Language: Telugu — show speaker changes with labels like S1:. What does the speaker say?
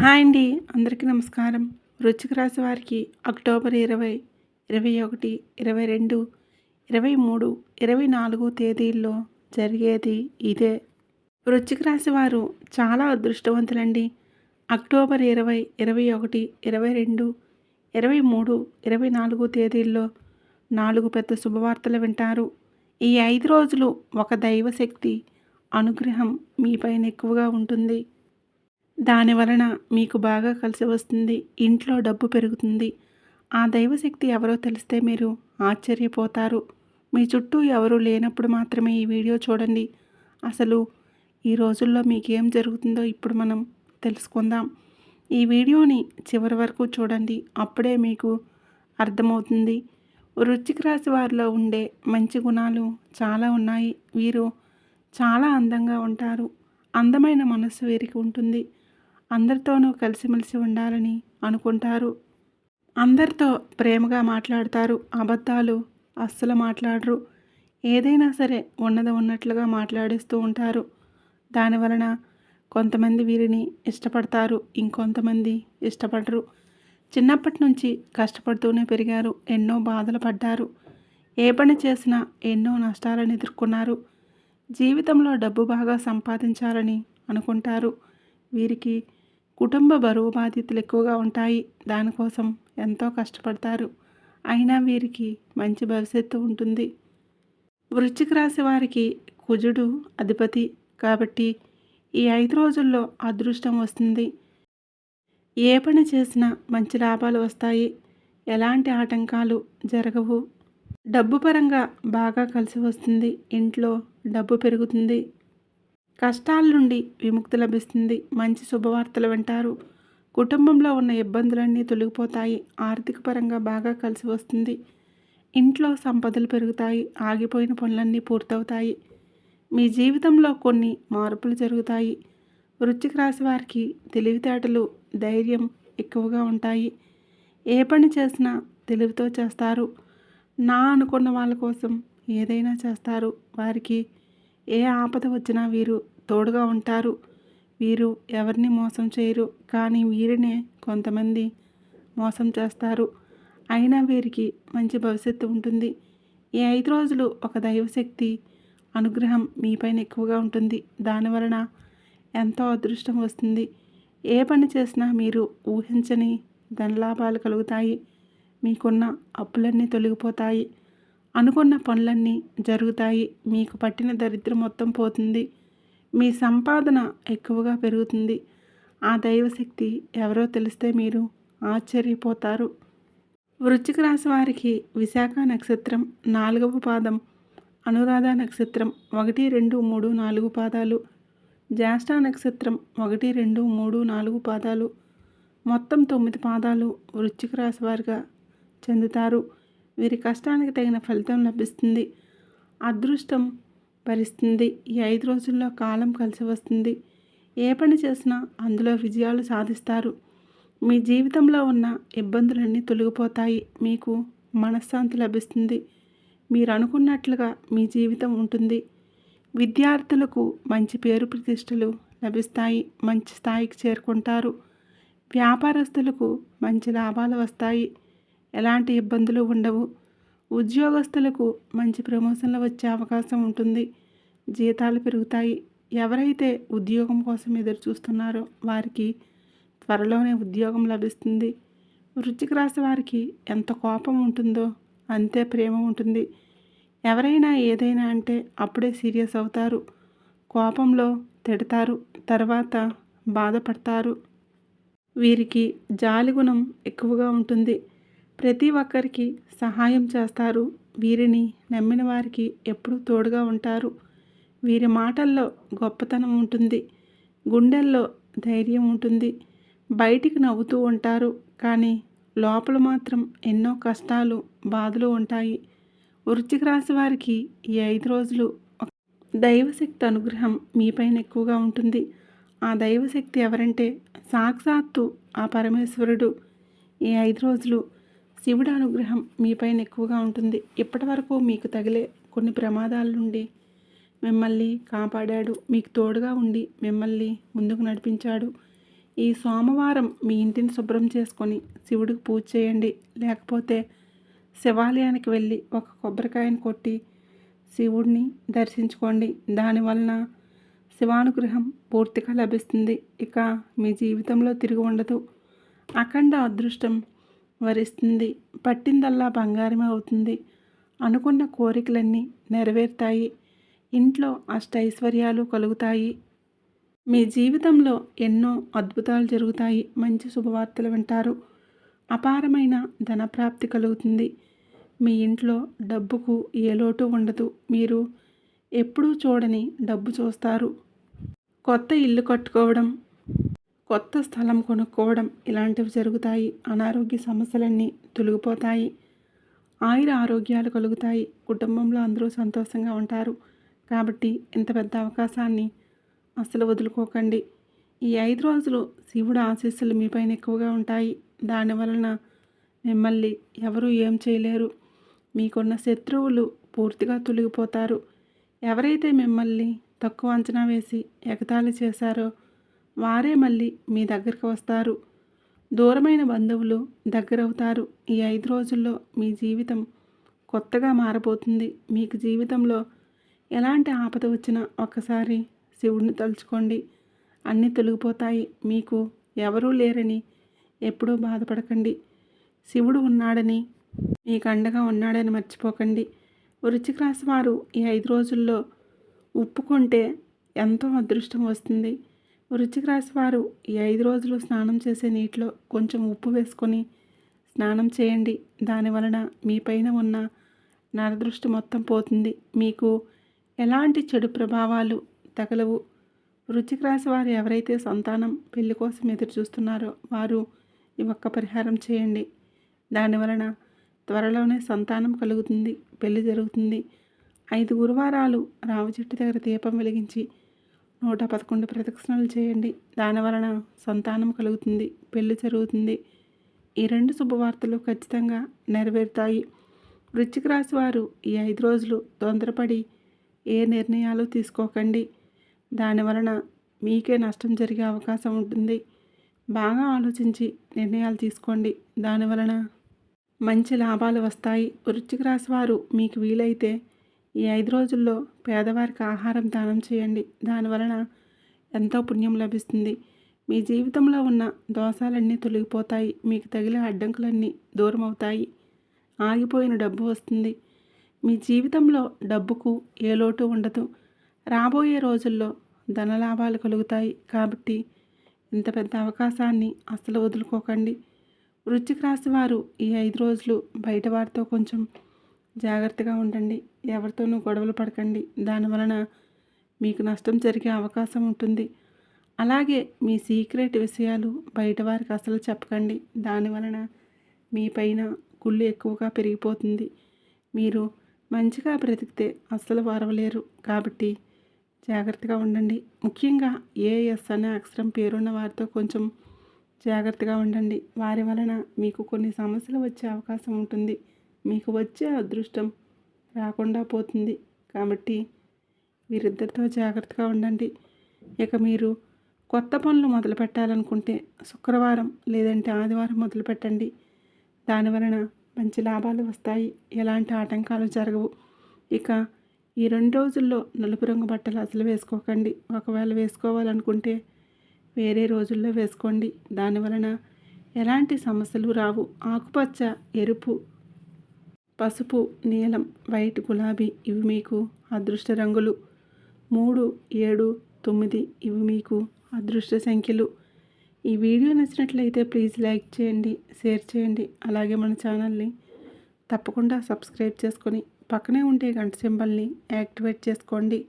S1: హాయ్ అండి. అందరికీ నమస్కారం. వృశ్చిక రాశి వారికి అక్టోబర్ ఇరవై ఇరవై ఒకటి ఇరవై రెండు ఇరవై మూడు ఇరవై నాలుగు తేదీల్లో జరిగేది ఇదే. వృశ్చిక రాశి వారు చాలా అదృష్టవంతులండి. అక్టోబర్ ఇరవై ఇరవై ఒకటి ఇరవై రెండు ఇరవై మూడు ఇరవై నాలుగు తేదీల్లో నాలుగు పెద్ద శుభవార్తలు వింటారు. ఈ ఐదు రోజులు ఒక దైవశక్తి అనుగ్రహం మీపైన ఎక్కువగా ఉంటుంది. దాని వలన మీకు బాగా కలిసి వస్తుంది ఇంట్లో డబ్బు పెరుగుతుంది. ఆ దైవశక్తి ఎవరో తెలిస్తే మీరు ఆశ్చర్యపోతారు. మీ చుట్టూ ఎవరు లేనప్పుడు మాత్రమే ఈ వీడియో చూడండి. అసలు ఈ రోజుల్లో మీకేం జరుగుతుందో ఇప్పుడు మనం తెలుసుకుందాం. ఈ వీడియోని చివరి వరకు చూడండి అప్పుడే మీకు అర్థమవుతుంది. వృశ్చిక రాశి వారిలో ఉండే మంచి గుణాలు చాలా ఉన్నాయి. వీరు చాలా అందంగా ఉంటారు. అందమైన మనస్సు వీరికి ఉంటుంది. అందరితోనూ కలిసిమెలిసి ఉండాలని అనుకుంటారు. అందరితో ప్రేమగా మాట్లాడతారు. అబద్ధాలు అస్సలు మాట్లాడరు. ఏదైనా సరే ఉన్నది ఉన్నట్లుగా మాట్లాడిస్తూ ఉంటారు. దానివలన కొంతమంది వీరిని ఇష్టపడతారు. ఇంకొంతమంది ఇష్టపడరు. చిన్నప్పటి నుంచి కష్టపడుతూనే పెరిగారు. ఎన్నో బాధలు పడ్డారు. ఏ పని చేసినా ఎన్నో నష్టాలను ఎదుర్కొన్నారు. జీవితంలో డబ్బు బాగా సంపాదించాలని అనుకుంటారు. వీరికి కుటుంబ బరువు బాధ్యతలు ఎక్కువగా ఉంటాయి. దానికోసం ఎంతో కష్టపడతారు. అయినా వీరికి మంచి భవిష్యత్తు ఉంటుంది. వృశ్చిక రాశి వారికి కుజుడు అధిపతి కాబట్టి ఈ ఐదు రోజుల్లో అదృష్టం వస్తుంది. ఏ పని చేసినా మంచి లాభాలు వస్తాయి. ఎలాంటి ఆటంకాలు జరగవు. డబ్బు పరంగా బాగా కలిసి వస్తుంది. ఇంట్లో డబ్బు పెరుగుతుంది. కష్టాల నుండి విముక్తి లభిస్తుంది. మంచి శుభవార్తలు వింటారు. కుటుంబంలో ఉన్న ఇబ్బందులన్నీ తొలగిపోతాయి. ఆర్థిక పరంగా బాగా కలిసి వస్తుంది. ఇంట్లో సంపదలు పెరుగుతాయి. ఆగిపోయిన పనులన్నీ పూర్తవుతాయి. మీ జీవితంలో కొన్ని మార్పులు జరుగుతాయి. వృశ్చిక రాశి వారికి తెలివితేటలు ధైర్యం ఎక్కువగా ఉంటాయి. ఏ పని చేసినా తెలివితో చేస్తారు. నా అనుకున్న వాళ్ళ కోసం ఏదైనా చేస్తారు. వారికి ఏ ఆపద వచ్చినా వీరు తోడుగా ఉంటారు. వీరు ఎవరిని మోసం చేయరు. కానీ వీరినే కొంతమంది మోసం చేస్తారు. అయినా వీరికి మంచి భవిష్యత్తు ఉంటుంది. ఈ ఐదు రోజులు ఒక దైవశక్తి అనుగ్రహం మీపైన ఎక్కువగా ఉంటుంది. దానివలన ఎంతో అదృష్టం వస్తుంది. ఏ పని చేసినా మీరు ఊహించని ధనలాభాలు కలుగుతాయి. మీకున్న అప్పులన్నీ తొలగిపోతాయి. అనుకున్న పనులన్నీ జరుగుతాయి. మీకు పట్టిన దరిద్రం మొత్తం పోతుంది. మీ సంపాదన ఎక్కువగా పెరుగుతుంది. ఆ దైవశక్తి ఎవరో తెలిస్తే మీరు ఆశ్చర్యపోతారు. వృశ్చిక రాశి వారికి విశాఖ నక్షత్రం నాలుగవ పాదం అనురాధ నక్షత్రం ఒకటి రెండు మూడు నాలుగు పాదాలు జ్యేష్ఠ నక్షత్రం ఒకటి రెండు మూడు నాలుగు పాదాలు మొత్తం తొమ్మిది పాదాలు వృశ్చిక రాశి వారిగా చెందుతారు. వీరి కష్టానికి తగిన ఫలితం లభిస్తుంది. అదృష్టం భరిస్తుంది. ఈ ఐదు రోజుల్లో కాలం కలిసి వస్తుంది. ఏ పని చేసినా అందులో విజయాలు సాధిస్తారు. మీ జీవితంలో ఉన్న ఇబ్బందులన్నీ తొలగిపోతాయి. మీకు మనశ్శాంతి లభిస్తుంది. మీరు అనుకున్నట్లుగా మీ జీవితం ఉంటుంది. విద్యార్థులకు మంచి పేరు ప్రతిష్టలు లభిస్తాయి. మంచి స్థాయికి చేరుకుంటారు. వ్యాపారస్తులకు మంచి లాభాలు వస్తాయి. ఎలాంటి ఇబ్బందులు ఉండవు. ఉద్యోగస్తులకు మంచి ప్రమోషన్లు వచ్చే అవకాశం ఉంటుంది. జీతాలు పెరుగుతాయి. ఎవరైతే ఉద్యోగం కోసం ఎదురు చూస్తున్నారో వారికి త్వరలోనే ఉద్యోగం లభిస్తుంది. వృశ్చిక రాశి వారికి ఎంత కోపం ఉంటుందో అంతే ప్రేమ ఉంటుంది. ఎవరైనా ఏదైనా అంటే అప్పుడే సీరియస్ అవుతారు. కోపంలో తిడతారు. తర్వాత బాధపడతారు. వీరికి జాలి గుణం ఎక్కువగా ఉంటుంది. ప్రతి ఒక్కరికి సహాయం చేస్తారు. వీరిని నమ్మిన వారికి ఎప్పుడూ తోడుగా ఉంటారు. వీరి మాటల్లో గొప్పతనం ఉంటుంది. గుండెల్లో ధైర్యం ఉంటుంది. బయటికి నవ్వుతూ ఉంటారు. కానీ లోపల మాత్రం ఎన్నో కష్టాలు బాధలు ఉంటాయి. వృశ్చిక రాశి వారికి ఈ ఐదు రోజులు దైవశక్తి అనుగ్రహం మీపైన ఎక్కువగా ఉంటుంది. ఆ దైవశక్తి ఎవరంటే సాక్షాత్తు ఆ పరమేశ్వరుడు. ఈ ఐదు రోజులు శివుడు అనుగ్రహం మీపైన ఎక్కువగా ఉంటుంది. ఇప్పటి వరకు మీకు తగిలే కొన్ని ప్రమాదాల నుండి మిమ్మల్ని కాపాడాడు. మీకు తోడుగా ఉండి మిమ్మల్ని ముందుకు నడిపించాడు. ఈ సోమవారం మీ ఇంటిని శుభ్రం చేసుకొని శివుడికి పూజ చేయండి. లేకపోతే శివాలయానికి వెళ్ళి ఒక కొబ్బరికాయను కొట్టి శివుడిని దర్శించుకోండి. దానివలన శివానుగ్రహం పూర్తిగా లభిస్తుంది. ఇక మీ జీవితంలో తిరిగి ఉండదు. అఖండ అదృష్టం వరిస్తుంది. పట్టిందల్లా బంగారమే అవుతుంది. అనుకున్న కోరికలన్నీ నెరవేరుతాయి. ఇంట్లో అష్టైశ్వర్యాలు కలుగుతాయి. మీ జీవితంలో ఎన్నో అద్భుతాలు జరుగుతాయి. మంచి శుభవార్తలు వింటారు. అపారమైన ధనప్రాప్తి కలుగుతుంది. మీ ఇంట్లో డబ్బుకు ఏ లోటు ఉండదు. మీరు ఎప్పుడూ చూడని డబ్బు చూస్తారు. కొత్త ఇల్లు కట్టుకోవడం కొత్త స్థలం కొనుక్కోవడం ఇలాంటివి జరుగుతాయి. అనారోగ్య సమస్యలన్నీ తొలగిపోతాయి. ఆయుర ఆరోగ్యాలు కలుగుతాయి. కుటుంబంలో అందరూ సంతోషంగా ఉంటారు. కాబట్టి ఇంత పెద్ద అవకాశాన్ని అస్సలు వదులుకోకండి. ఈ ఐదు రోజులు శివుడు ఆశీస్సులు మీపైన ఎక్కువగా ఉంటాయి. దానివలన మిమ్మల్ని ఎవరు ఏం చేయలేరు. మీకున్న శత్రువులు పూర్తిగా తొలగిపోతారు. ఎవరైతే మిమ్మల్ని తక్కువ అంచనా వేసి ఎగతాళి చేశారో వారే మళ్ళీ మీ దగ్గరికి వస్తారు. దూరమైన బంధువులు దగ్గరవుతారు. ఈ ఐదు రోజుల్లో మీ జీవితం కొత్తగా మారబోతుంది. మీకు జీవితంలో ఎలాంటి ఆపద వచ్చినా ఒక్కసారి శివుడిని తలుచుకోండి. అన్నీ తొలగిపోతాయి. మీకు ఎవరూ లేరని ఎప్పుడూ బాధపడకండి. శివుడు ఉన్నాడని మీకు అండగా ఉన్నాడని మర్చిపోకండి. వృచ్చిక రాశి వారు ఈ ఐదు రోజుల్లో ఉప్పుకుంటే ఎంతో అదృష్టం వస్తుంది. వృచ్చిక రాశి వారు ఈ ఐదు రోజులు స్నానం చేసే నీటిలో కొంచెం ఉప్పు వేసుకొని స్నానం చేయండి. దానివలన మీ పైన ఉన్న నరదృష్టి మొత్తం పోతుంది. మీకు ఎలాంటి చెడు ప్రభావాలు తగలవు? వృచ్చిక రాశి వారు ఎవరైతే సంతానం పెళ్ళి కోసం ఎదురు చూస్తున్నారో వారు ఈ ఒక్క పరిహారం చేయండి. దానివలన త్వరలోనే సంతానం కలుగుతుంది పెళ్ళి జరుగుతుంది. ఐదు గురువారాలు రావి చెట్టు దగ్గర దీపం వెలిగించి నూట పదకొండు ప్రదక్షిణలు చేయండి. దాని వలన సంతానం కలుగుతుంది పెళ్ళి జరుగుతుంది. ఈ రెండు శుభవార్తలు ఖచ్చితంగా నెరవేరుతాయి. వృశ్చిక రాశి వారు ఈ ఐదు రోజులు తొందరపడి ఏ నిర్ణయాలు తీసుకోకండి. దాని వలన మీకే నష్టం జరిగే అవకాశం ఉంటుంది. బాగా ఆలోచించి నిర్ణయాలు తీసుకోండి. దానివలన మంచి లాభాలు వస్తాయి. వృశ్చిక రాశి వారు మీకు వీలైతే ఈ ఐదు రోజుల్లో పేదవారికి ఆహారం దానం చేయండి. దానివలన ఎంతో పుణ్యం లభిస్తుంది. మీ జీవితంలో ఉన్న దోషాలన్నీ తొలగిపోతాయి. మీకు తగిలే అడ్డంకులన్నీ దూరం అవుతాయి ఆగిపోయిన డబ్బు వస్తుంది. మీ జీవితంలో డబ్బుకు ఏ లోటు ఉండదు. రాబోయే రోజుల్లో ధనలాభాలు కలుగుతాయి. కాబట్టి ఇంత పెద్ద అవకాశాన్ని అస్సలు వదులుకోకండి. వృశ్చిక రాశి వారు ఈ ఐదు రోజులు బయట వారితో కొంచెం జాగ్రత్తగా ఉండండి. ఎవరితోనూ గొడవలు పడకండి. దానివలన మీకు నష్టం జరిగే అవకాశం ఉంటుంది. అలాగే మీ సీక్రెట్ విషయాలు బయట వారికి అసలు చెప్పకండి. దానివలన మీ పైన కుళ్ళు ఎక్కువగా పెరిగిపోతుంది. మీరు మంచిగా బ్రతికితే అస్సలు వారవలేరు. కాబట్టి జాగ్రత్తగా ఉండండి. ముఖ్యంగా ఏఎస్ అనే అక్షరం పేరున్న వారితో కొంచెం జాగ్రత్తగా ఉండండి. వారి వలన మీకు కొన్ని సమస్యలు వచ్చే అవకాశం ఉంటుంది. మీకు వచ్చే అదృష్టం రాకుండా పోతుంది. కాబట్టి వీరిద్దరితో జాగ్రత్తగా ఉండండి. ఇక మీరు కొత్త పనులు మొదలు పెట్టాలనుకుంటే శుక్రవారం లేదంటే ఆదివారం మొదలు పెట్టండి. దానివలన మంచి లాభాలు వస్తాయి. ఎలాంటి ఆటంకాలు జరగవు. ఇక ఈ రెండు రోజుల్లో నలుపు రంగు బట్టలు అసలు వేసుకోకండి. ఒకవేళ వేసుకోవాలనుకుంటే వేరే రోజుల్లో వేసుకోండి. దానివలన ఎలాంటి సమస్యలు రావు. ఆకుపచ్చ ఎరుపు పసుపు నీలం వైట్ గులాబీ ఇవి మీకు అదృష్ట రంగులు. మూడు ఏడు తొమ్మిది ఇవి మీకు అదృష్ట సంఖ్యలు. ఈ వీడియో నచ్చినట్లయితే ప్లీజ్ లైక్ చేయండి షేర్ చేయండి. అలాగే మన ఛానల్ని తప్పకుండా సబ్స్క్రైబ్ చేసుకొని పక్కనే ఉండే గంట సింబల్ని యాక్టివేట్ చేసుకోండి.